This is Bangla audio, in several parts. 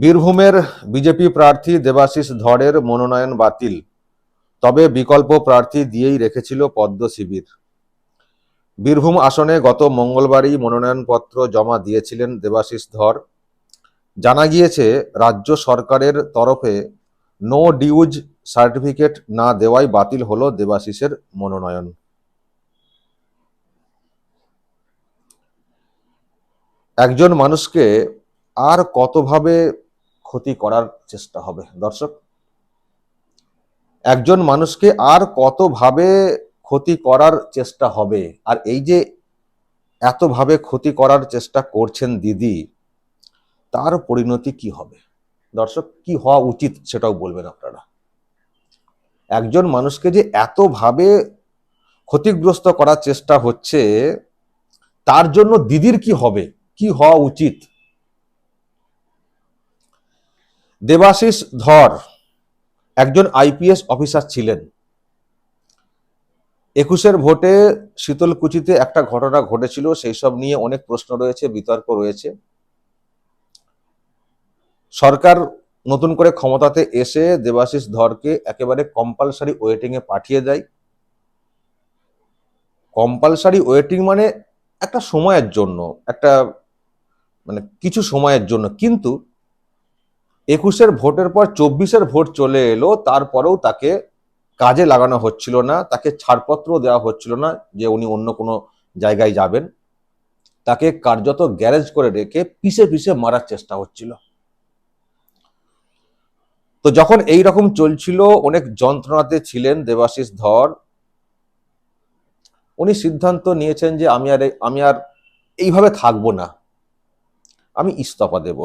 বীরভূমের বিজেপি প্রার্থী দেবাশিস ধরের মনোনয়ন বাতিল। তবে বিকল্প প্রার্থী দিয়েই রেখেছিল পদ্ম শিবির। বীরভূম আসনে গত মঙ্গলবারই মনোনয়নপত্র জমা দিয়েছিলেন দেবাশিস ধর জানা গিয়েছে, রাজ্য সরকারের তরফে নো ডিউজ সার্টিফিকেট না দেওয়াই বাতিল হলো দেবাশিসের মনোনয়ন। একজন মানুষকে আর কতভাবে ক্ষতি করার চেষ্টা হবে। দর্শক, একজন মানুষকে আর কতভাবে ক্ষতি করার চেষ্টা হবে আর এই যে এতভাবে ক্ষতি করার চেষ্টা করছেন দিদি, তার পরিণতি কি হবে? দর্শক, কি হওয়া উচিত সেটাও বলবেন আপনারা। একজন মানুষকে যে এতভাবে ক্ষতিগ্রস্ত করার চেষ্টা হচ্ছে, তার জন্য দিদির কি হবে? কি হওয়া উচিত? দেবাশিস ধর একজন আইপিএস অফিসার ছিলেন। একুশের ভোটে শীতলকুচিতে একটা ঘটনা ঘটেছিল সেই সব নিয়ে অনেক প্রশ্ন রয়েছে, বিতর্ক রয়েছে। সরকার নতুন করে ক্ষমতাতে এসে দেবাশিস ধরকে একেবারে কম্পালসারি ওয়েটিং এ পাঠিয়ে দেয়। কম্পালসারি ওয়েটিং মানে একটা সময়ের জন্য, একটা মানে কিছু সময়ের জন্য। কিন্তু একুশের ভোটের পর চব্বিশের ভোট চলে এলো, তারপরেও তাকে কাজে লাগানো হচ্ছিল না, তাকে ছাড়পত্র দেওয়া হচ্ছিল না যে উনি অন্য কোনো জায়গায় যাবেন। তাকে কার্যত গ্যারেজ করে রেখে পিছে পিছে মারার চেষ্টা হচ্ছিল। তো যখন এই রকম চলছিল, অনেক যন্ত্রণাতে ছিলেন দেবাশিস ধর। উনি সিদ্ধান্ত নিয়েছেন যে আমি আর আমি আর এইভাবে থাকব না। আমি ইস্তফা দেব।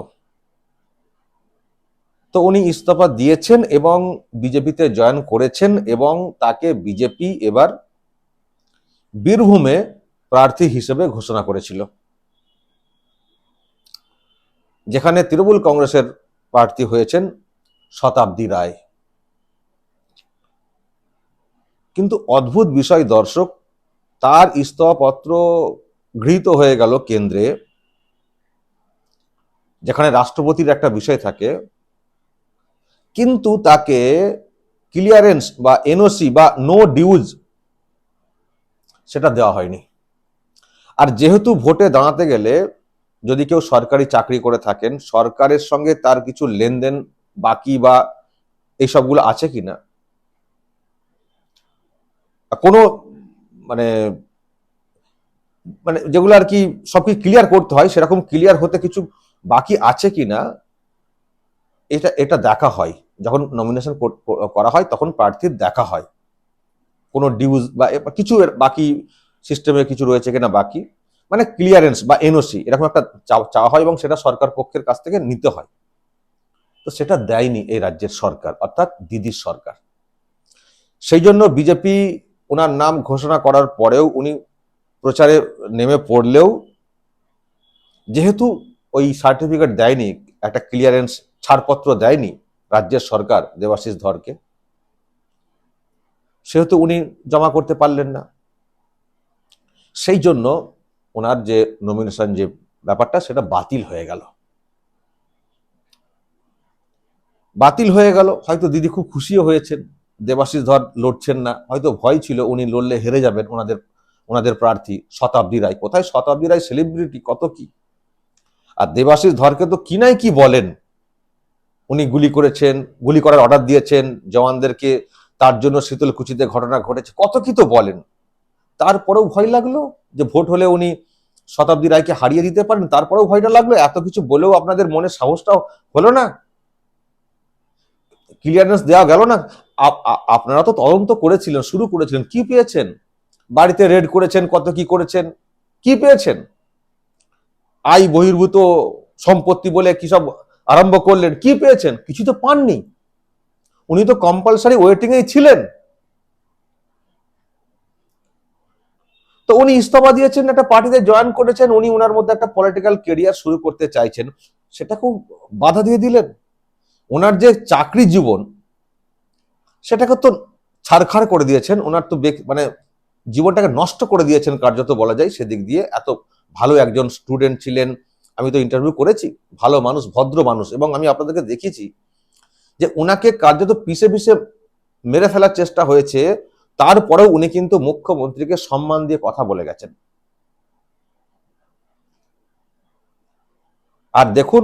তো উনি ইস্তফা দিয়েছেন এবং বিজেপিতে জয়েন করেছেন এবং তাকে বিজেপি এবার বীরভূমে প্রার্থী হিসেবে ঘোষণা করেছিল। যেখানে তৃণমূল কংগ্রেসের প্রার্থী হয়েছেন শতাব্দী রায়। কিন্তু অদ্ভুত বিষয় দর্শক, তার ইস্তফাপত্র গৃহীত হয়ে গেল কেন্দ্রে, যেখানে রাষ্ট্রপতির একটা বিষয় থাকে কিন্তু তাকে ক্লিয়ারেন্স বা এনওসি বা নো ডিউজ সেটা দেওয়া হয়নি। আর যেহেতু ভোটে দাঁড়াতে গেলে যদি কেউ সরকারি চাকরি করে থাকেন, সরকারের সঙ্গে তার কিছু লেনদেন বাকি বা এইসবগুলো আছে কি না কোনো মানে মানে যেগুলো আর কি সবকি ক্লিয়ার করতে হয়, সেরকম ক্লিয়ার হতে কিছু বাকি আছে কিনা? এটা এটা দেখা হয়। যখন নমিনেশন করা হয়, তখন প্রার্থীর দেখা হয়। কোনো ডিউজ বা কিছু বাকি সিস্টেমে কিছু রয়েছে কিনা বাকি মানে ক্লিয়ারেন্স বা এনওসি এরকম একটা চাও- চাওয়া হয় এবং সেটা সরকার পক্ষের কাছ থেকে নিতে হয়। তো সেটা দেয়নি এই রাজ্যের সরকার, অর্থাৎ দিদির সরকার। সেই জন্য বিজেপি ওনার নাম ঘোষণা করার পরেও উনি প্রচারে নেমে পড়লেও, যেহেতু ওই সার্টিফিকেট দেয়নি, একটা ক্লিয়ারেন্স ছাড়পত্র দেয়নি রাজ্যের সরকার দেবাশিস ধরকে। সেহেতু উনি জমা করতে পারলেন না। সেই জন্য ওনার যে নমিনেশন যে ব্যাপারটা, সেটা বাতিল হয়ে গেল। বাতিল হয়ে গেল। হয়তো দিদি খুব খুশিও হয়েছেন। দেবাশিস ধর লড়ছেন না। হয়তো ভয় ছিল উনি লড়লে হেরে যাবেন ওনাদের ওনাদের প্রার্থী শতাব্দী রায়। কোথায় শতাব্দী রায়? সেলিব্রিটি কত কি? আর দেবাশিস ধরকে তো কি নাই কি বলেন? উনি গুলি করেছেন, গুলি করার অর্ডার দিয়েছেন জওয়ানদেরকে, তার জন্য শীতলকুচিতে ঘটনা ঘটেছে। কত কি তো বলেন? তারপরেও ভয় লাগল যে ভোট হলে উনি শতাব্দী রায়কে হারিয়ে দিতে পারেন, তারপরেও ভয়টা লাগল। এত কিছু বলেও আপনাদের মনে সাহসটাও হলো না? ক্লিয়ারেন্স দেওয়া গেল না? আপনারা তো তদন্ত করেছিলেন, শুরু করেছিলেন, কি পেয়েছেন? বাড়িতে রেড করেছেন, কত কি করেছেন? কি পেয়েছেন? আয় বহির্ভূত সম্পত্তি বলে কি সব আরম্ভ করলেন। কি পেয়েছেন? কিছু তো পাননি। উনি তো কম্পালসারি ওয়েটিং এই ছিলেন। তো উনি ইস্তফা দিয়েছেন, একটা পার্টিতে জয়েন করেছেন, উনি ওনার মধ্যে একটা পলিটিক্যাল কেরিয়ার শুরু করতে চাইছেন। সেটাকেও বাধা দিয়ে দিলেন। ওনার যে চাকরি জীবন, সেটাকে তো ছাড়খাড় করে দিয়েছেন। ওনার তো মানে জীবনটাকে নষ্ট করে দিয়েছেন কার্যত বলা যায় সেদিক দিয়ে। এত ভালো একজন স্টুডেন্ট ছিলেন। আমি তো ইন্টারভিউ করেছি, ভালো মানুষ, ভদ্র মানুষ, এবং আমি আপনাদেরকে দেখিয়েছি যে ওনাকে কার্যত পিছে পিছে মেরে ফেলার চেষ্টা হয়েছে, তারপরেও উনি কিন্তু মুখ্যমন্ত্রীকে সম্মান দিয়ে কথা বলে গেছেন। আর দেখুন,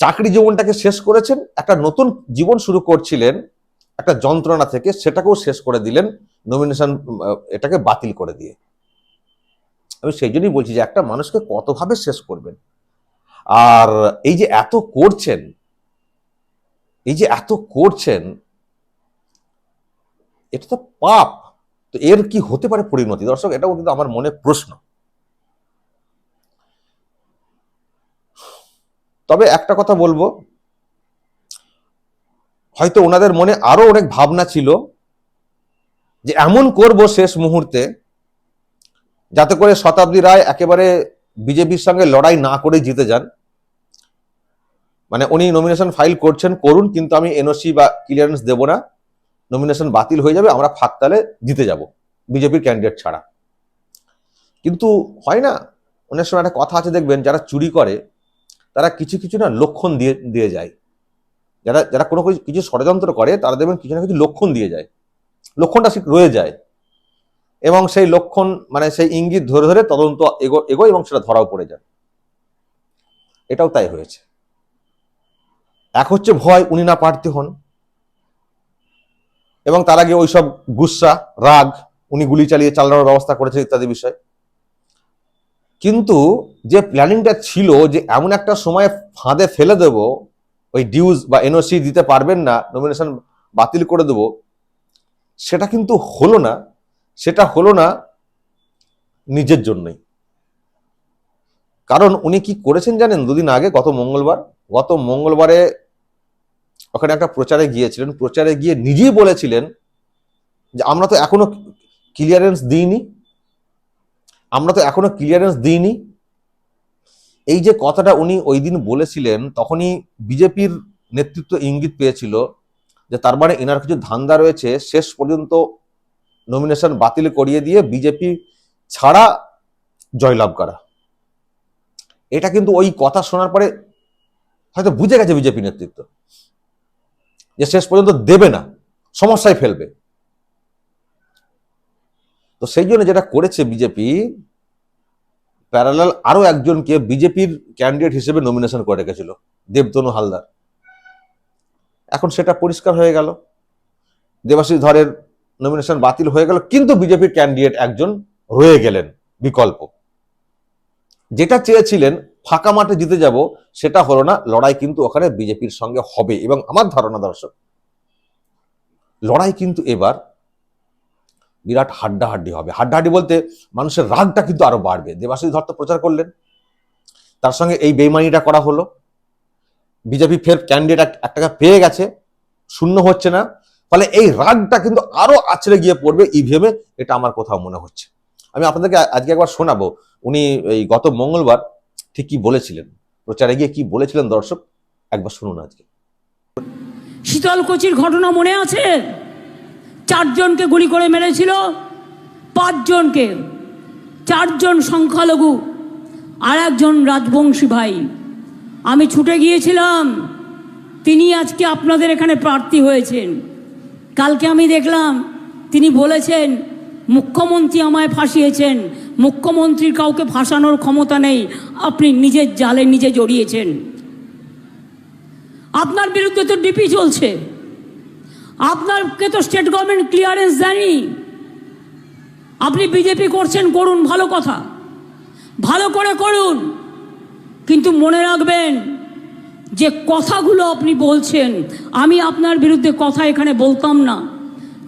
চাকরি জীবনটাকে শেষ করেছেন, একটা নতুন জীবন শুরু করছিলেন, একটা যন্ত্রণা থেকে সেটাকেও শেষ করে দিলেন নমিনেশন এটাকে বাতিল করে দিয়ে। আমি সেই জন্যই বলছি যে একটা মানুষকে কতভাবে শেষ করবেন? আর এই যে এত করছেন, এই যে এত করছেন, এটা তো পাপ। তো এর কি হতে পারে পরিণতি? দর্শক, এটাও কিন্তু আমার মনে প্রশ্ন। তবে একটা কথা বলব, হয়তো ওনাদের মনে আরও অনেক ভাবনা ছিল যে এমন করব শেষ মুহূর্তে যাতে করে শতাব্দী রায় একেবারে বিজেপির সঙ্গে লড়াই না করে জিতে যান। মানে উনি নমিনেশন ফাইল করছেন, করুন, কিন্তু আমি এনওসি বা ক্লিয়ারেন্স দেব না। নমিনেশন বাতিল হয়ে যাবে, আমরা ফাঁকতালে জিতে যাব, বিজেপির ক্যান্ডিডেট ছাড়া। কিন্তু হয় না, অনেক সময় একটা কথা আছে দেখবেন, যারা চুরি করে, তারা কিছু কিছু না লক্ষণ দিয়ে দিয়ে যায়। যারা যারা কোনো কিছু- ষড়যন্ত্র করে, তারা দেখবেন কিছু না কিছু লক্ষণ দিয়ে যায়। লক্ষণটা রয়ে যায়। এবং সেই লক্ষণ মানে সেই ইঙ্গিত ধরে ধরে তদন্ত এগো এবং সেটা ধরাও পড়ে যায়। এটাও তাই হয়েছে। এক হচ্ছে ভয়, উনি না প্রার্থী হন। এবং তার আগে ওইসব গুসা, রাগ, উনি গুলি চালিয়ে চালানোর ব্যবস্থা করেছে ইত্যাদি বিষয়। কিন্তু যে প্ল্যানিংটা ছিল যে এমন একটা সময় ফাঁদে ফেলে দেব, ওই ডিউজ বা এনওসি দিতে পারবেন না, নমিনেশন বাতিল করে দেব, সেটা কিন্তু হলো না। সেটা হলো না নিজের জন্যই। কারণ উনি কি করেছেন জানেন? দুদিন আগে, গত মঙ্গলবার, গত মঙ্গলবারে ওখানে একটা প্রচারে গিয়েছিলেন। প্রচারে গিয়ে নিজেই বলেছিলেন যে, আমরা তো এখনও ক্লিয়ারেন্স দিইনি। আমরা তো এখনও ক্লিয়ারেন্স দিইনি। এই যে কথাটা উনি ওই দিন বলেছিলেন, তখনই বিজেপির নেতৃত্ব ইঙ্গিত পেয়েছিল যে, তার মানে এনার কিছু ধান্দা রয়েছে। শেষ পর্যন্ত নমিনেশন বাতিল করিয়ে দিয়ে বিজেপি ছাড়া জয়লাভ করা। এটা কিন্তু ওই কথা শোনার পরে হয়তো বুঝে গেছে বিজেপি নেতৃত্ব যে শেষ পর্যন্ত দেবে না, সমস্যায় ফেলবে। তো সেই জন্য যেটা করেছে বিজেপি প্যারালাল আরও একজনকে বিজেপির ক্যান্ডিডেট হিসেবে নমিনেশন করে রেখেছিল, দেবতনু হালদার। এখন সেটা পরিষ্কার হয়ে গেল। দেবাশিস ধরের নমিনেশন বাতিল হয়ে গেল, কিন্তু বিজেপির ক্যান্ডিডেট একজন রয়ে গেলেন বিকল্প। যেটা চেয়েছিলেন, ফাঁকা মাঠে জিতে যাব, সেটা হলো না, লড়াই কিন্তু ওখানে বিজেপির সঙ্গে হবে। এবং আমার ধারণা দর্শক, লড়াই কিন্তু এবার বিরাট হাড্ডাহাড্ডি হবে। হাড্ডাহাড্ডি বলতে মানুষের রাগটা কিন্তু আরও বাড়বে। দেবাশিস ধর তো প্রচার করলেন, তার সঙ্গে এই বেইমানিটা করা হলো। বিজেপি ফের ক্যান্ডিডেট এক টাকা পেয়ে গেছে, শূন্য হচ্ছে না। ফলে এই রাগটা কিন্তু আরও আছড়ে গিয়ে পড়বে ইভিএমে এটা আমার কোথাও মনে হচ্ছে। আমি আপনাদেরকে আজকে একবার শোনাবো। উনি এই গত মঙ্গলবার ঠিক কি বলেছিলেন? প্রচারে গিয়ে কি বলেছিলেন দর্শক? একবার শুনুন আজকে। শীতলকুচির ঘটনা মনে আছে? চারজনকে গুলি করে মেরেছিল, পাঁচজনকে। চারজন সংখ্যালঘু আর একজন রাজবংশী ভাই। আমি ছুটে গিয়েছিলাম। তিনি আজকে আপনাদের এখানে প্রার্থী হয়েছেন। কালকে আমি দেখলাম তিনি বলেছেন, মুখ্যমন্ত্রী আমায় ফাঁসিয়েছেন। মুখ্যমন্ত্রীর কাউকে ফাঁসানোর ক্ষমতা নেই। আপনি নিজের জালে নিজে জড়িয়েছেন। আপনার বিরুদ্ধে তো ডিপি চলছে। আপনারকে তো স্টেট গভর্নমেন্ট ক্লিয়ারেন্স দেয়নি। আপনি বিজেপি করছেন, করুন, ভালো কথা। ভালো করে করুন। কিন্তু মনে রাখবেন যে কথাগুলো আপনি বলছেন, আমি আপনার বিরুদ্ধে কথা এখানে বলতাম না।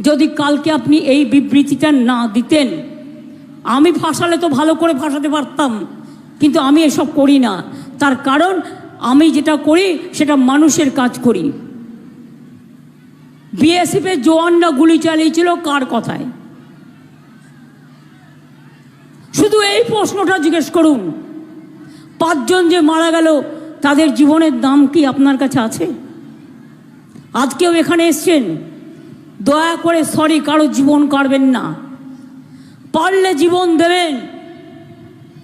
যদি কালকে আপনি এই বিবৃতিটা না দিতেন, আমি ফাঁসালে তো ভালো করে ফাঁসাতে পারতাম, কিন্তু আমি এসব করি না। তার কারণ, আমি যেটা করি, সেটা মানুষের কাজ করি। বিএসএফের জওয়ানরা গুলি চালিয়েছিল কার কথায়? শুধু এই প্রশ্নটা জিজ্ঞেস করুন। পাঁচজন যে মারা গেল তাদের জীবনের দাম কি আপনার কাছে আছে? আজকেও এখানে এসছেন, দয়া করে সরি কারও জীবন কাটবেন না। পারলে জীবন দেবেন,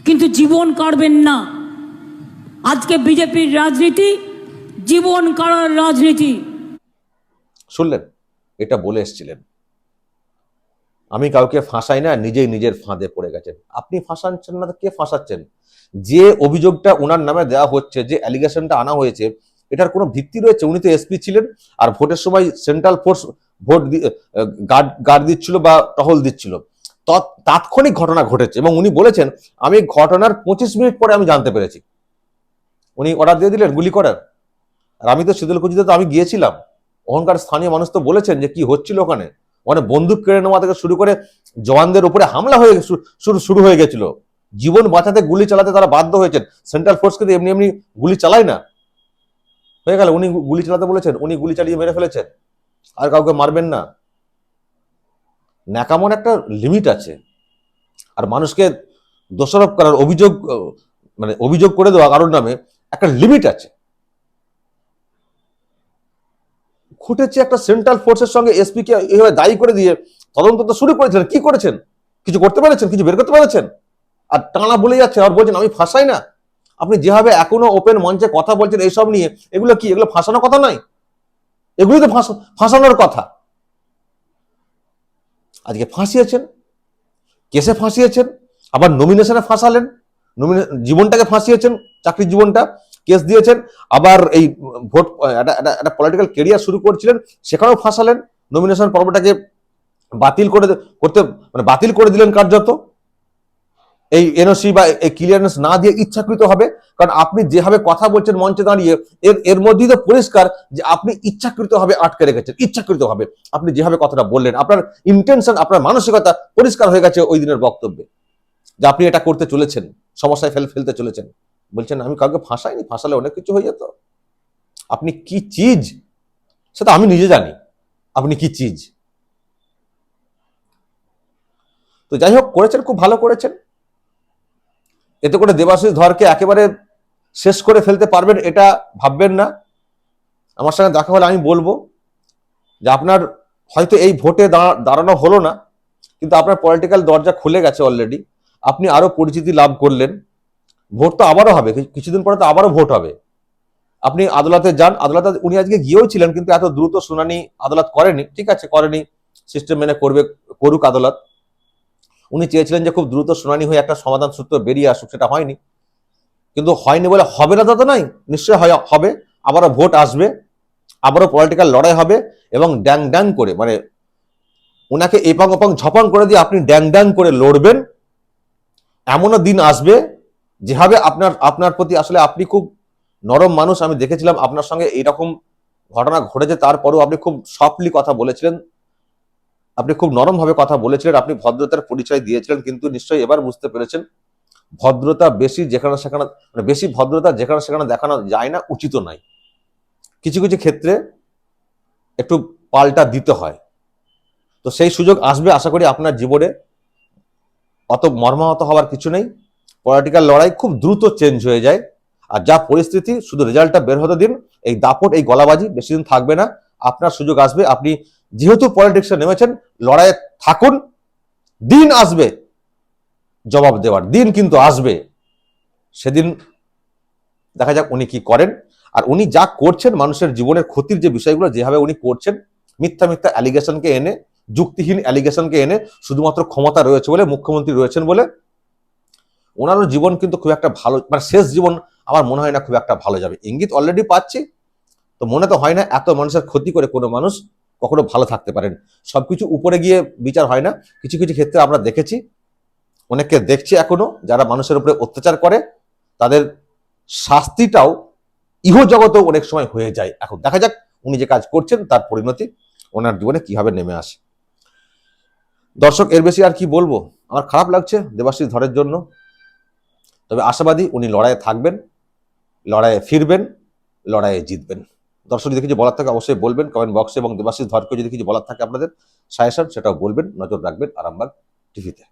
কিন্তু জীবন কাটবেন না। আজকে বিজেপির রাজনীতি, জীবন কারার রাজনীতি। শুনলেন, এটা বলে এসছিলেন। আমি কাউকে ফাঁসাই না, নিজেই নিজের ফাঁদে পড়ে গেছেন। আপনি ফাঁসাচ্ছেন না কে ফাঁসাচ্ছেন? যে অভিযোগটা ওনার নামে দেওয়া হচ্ছে, যে অ্যালিগেশনটা আনা হয়েছে, এটার কোনো ভিত্তি রয়েছে? উনি তো এসপি ছিলেন, আর ভোটের সময় central force vote guard guard দিচ্ছিল বা টহল দিচ্ছিল। তৎ- তাৎক্ষণিক ঘটনা ঘটেছে এবং উনি বলেছেন, আমি ঘটনার পঁচিশ মিনিট পরে আমি জানতে পেরেছি। উনি অর্ডার দিয়ে দিলেন, গুলি করার। আর আমি তো শীতলকুচিতে তো আমি গিয়েছিলাম। ওখানকার স্থানীয় মানুষ তো বলেছেন যে, কি হচ্ছিল ওখানে? ওখানে বন্দুক কেড়ে নেওয়া থেকে শুরু করে জওয়ানদের উপরে হামলা হয়ে শুরু শুরু হয়ে গেছিল। জীবন বাঁচাতে গুলি চালাতে তারা বাধ্য হয়েছেন। সেন্ট্রাল ফোর্সকে তো এমনি এমনি গুলি চালায় না। হয়ে গেল, উনি গুলি চালাতে বলেছেন, উনি গুলি চালিয়ে মেরে ফেলেছেন। আর কাউকে মারবেন না। ন্যাকামন একটা লিমিট আছে। আর মানুষকে দোষারোপ করার অভিযোগ মানে অভিযোগ করে দেওয়া কারোর নামে একটা লিমিট আছে। ঘটেছে একটা সেন্ট্রাল ফোর্সের সঙ্গে এসপি কে এইভাবে দায়ী করে দিয়ে তদন্ত তো শুরু করেছিলেন। কি করেছেন? কিছু করতে পেরেছেন? কিছু বের করতে পেরেছেন? আর টানা বলে যাচ্ছে, আর বলছেন আমি ফাঁসাই না। আপনি যেভাবে এখনও ওপেন মঞ্চে কথা বলছেন, এইসব নিয়ে, এগুলো কি, এগুলো ফাঁসানোর কথা নয়? এগুলোই তো ফাঁস- ফাঁসানোর কথা। আজকে ফাঁসিয়েছেন। কেসে ফাঁসিয়েছেন। আবার নমিনেশনে ফাঁসালেন। জীবনটাকে ফাঁসিয়েছেন, চাকরির জীবনটা। কেস দিয়েছেন। আবার এই ভোট, একটা পলিটিক্যাল কেরিয়ার শুরু করছিলেন, সেখানেও ফাঁসালেন। নমিনেশন পর্বটাকে বাতিল করে করতে মানে বাতিল করে দিলেন কার্যত। এই এনওসি বা এই ক্লিয়ারেন্স না দিয়ে ইচ্ছাকৃত হবে, কারণ আপনি যেভাবে কথা বলছেন, মঞ্চে দাঁড়িয়ে, এর এর মধ্যেই তো পরিষ্কার যে আপনি ইচ্ছাকৃত ভাবে আটকে রেখেছেন, ইচ্ছাকৃত ভাবে আপনি যেভাবে কথাটা বললেন, আপনার ইন্টেনশন আপনার মানসিকতা পরিষ্কার হয়ে গেছে ওই দিনের বক্তব্যে। যে আপনি এটা করতে চলেছেন, সমস্যায় ফেল, ফেলতে চলেছেন। বলছেন, আমি কাউকে ফাঁসাইনি, ফাঁসালে অনেক কিছু হয়ে যেত। আপনি কি চিজ? সেটা আমি নিজে জানি, আপনি কি চিজ? তো যাই হোক, করেছেন, খুব ভালো করেছেন। এতে করে দেবাশিস ধরকে একেবারে শেষ করে ফেলতে পারবেন, এটা ভাববেন না। আমার সঙ্গে দেখা হলে আমি বলব যে আপনার হয়তো এই ভোটে দাঁড়া- দাঁড়ানো হলো না, কিন্তু আপনার পলিটিক্যাল দরজা খুলে গেছে অলরেডি আপনি আরও পরিচিতি লাভ করলেন। ভোট তো আবারও হবে কিছুদিন পরে তো আবারও ভোট হবে। আপনি আদালতে যান, আদালতে উনি আজকে গিয়েও ছিলেন, কিন্তু এত দ্রুত শুনানি আদালত করেনি। ঠিক আছে, করেনি সিস্টেম মেনে করবে, করুক আদালত। উনি চেয়েছিলেন যে খুব দ্রুত শুনানি হয়ে একটা সমাধান সূত্র বেরিয়ে আসুক, সেটা হয়নি। কিন্তু হয়নি বলে হবে না তা তো নাই। নিশ্চয়ই হয়, হবে। আবারও ভোট আসবে। আবারও পলিটিক্যাল লড়াই হবে এবং ড্যাং ড্যাং করে মানে ওনাকে এপাং ওপাং ঝপাং করে দিয়ে আপনি ড্যাং ড্যাং করে লড়বেন। এমনও দিন আসবে যেভাবে আপনার আপনার প্রতি আসলে আপনি খুব নরম মানুষ। আমি দেখেছিলাম আপনার সঙ্গে এইরকম ঘটনা ঘটেছে, তারপরেও আপনি খুব সফটলি কথা বলেছিলেন। আপনি খুব নরম ভাবে কথা বলেছিলেন, আপনি ভদ্রতার পরিচয় দিয়েছিলেন, কিন্তু নিশ্চয়ই এবার বুঝতে পেরেছেন, ভদ্রতা বেশি যেখানে সেখানে মানে বেশি ভদ্রতা যেখানে সেখানে দেখানো যায় না, উচিত নয়। কিছু কিছু ক্ষেত্রে একটু পাল্টা দিতে হয়। তো সেই সুযোগ আসবে, আশা করি আপনার জীবনে। অত মর্মাহত হওয়ার কিছু নেই। পলিটিক্যাল লড়াই খুব দ্রুত চেঞ্জ হয়ে যায়। আর যা পরিস্থিতি, শুধু রেজাল্টটা বের হতে দিন, এই দাপট, এই গলাবাজি বেশি দিন থাকবে না। আপনার সুযোগ আসবে, আপনি যেহেতু পলিটিক্সে নেমেছেন, লড়াইয়ে থাকুন। দিন আসবে, জবাব দেওয়ার। দিন কিন্তু আসবে। সেদিন দেখা যাক উনি কি করেন। আর উনি যা করছেন, মানুষের জীবনের ক্ষতির যে বিষয়গুলো, যেভাবে উনি করছেন, মিথ্যা মিথ্যা অ্যালিগেশনকে এনে, যুক্তিহীন অ্যালিগেশনকে এনে, শুধুমাত্র ক্ষমতা রয়েছে বলে, মুখ্যমন্ত্রী রয়েছেন বলে, ওনারও জীবন কিন্তু খুব একটা ভালো মানে শেষ জীবন আমার মনে হয় না খুব একটা ভালো যাবে। ইঙ্গিত অলরেডি পাচ্ছি, তো মনে তো হয় না, এত মানুষের ক্ষতি করে কোনো মানুষ কখনো ভালো থাকতে পারেন। সবকিছু উপরে গিয়ে বিচার হয় না। কিছু কিছু ক্ষেত্রে আমরা দেখেছি, অনেককে দেখছি এখনও, যারা মানুষের উপরে অত্যাচার করে, তাদের শাস্তিটাও ইহ জগতেও অনেক সময় হয়ে যায় এখন। দেখা যাক উনি যে কাজ করছেন, তার পরিণতি, ওনার জীবনে কীভাবে নেমে আসে। দর্শক, এর বেশি আর কি বলব? আমার খারাপ লাগছে দেবাশিস ধরের জন্য। তবে আশাবাদী উনি লড়াইয়ে থাকবেন, লড়াইয়ে ফিরবেন, লড়াইয়ে জিতবেন। দর্শক যদি কিছু বলার থাকে, অবশ্যই বলবেন। কমেন্ট বক্সে এবং দেবাশিস ধরকে যদি কিছু বলার থাকে আপনাদের সাজেশন সেটাও বলবেন, নজর রাখবেন আরামবাগ টিভিতে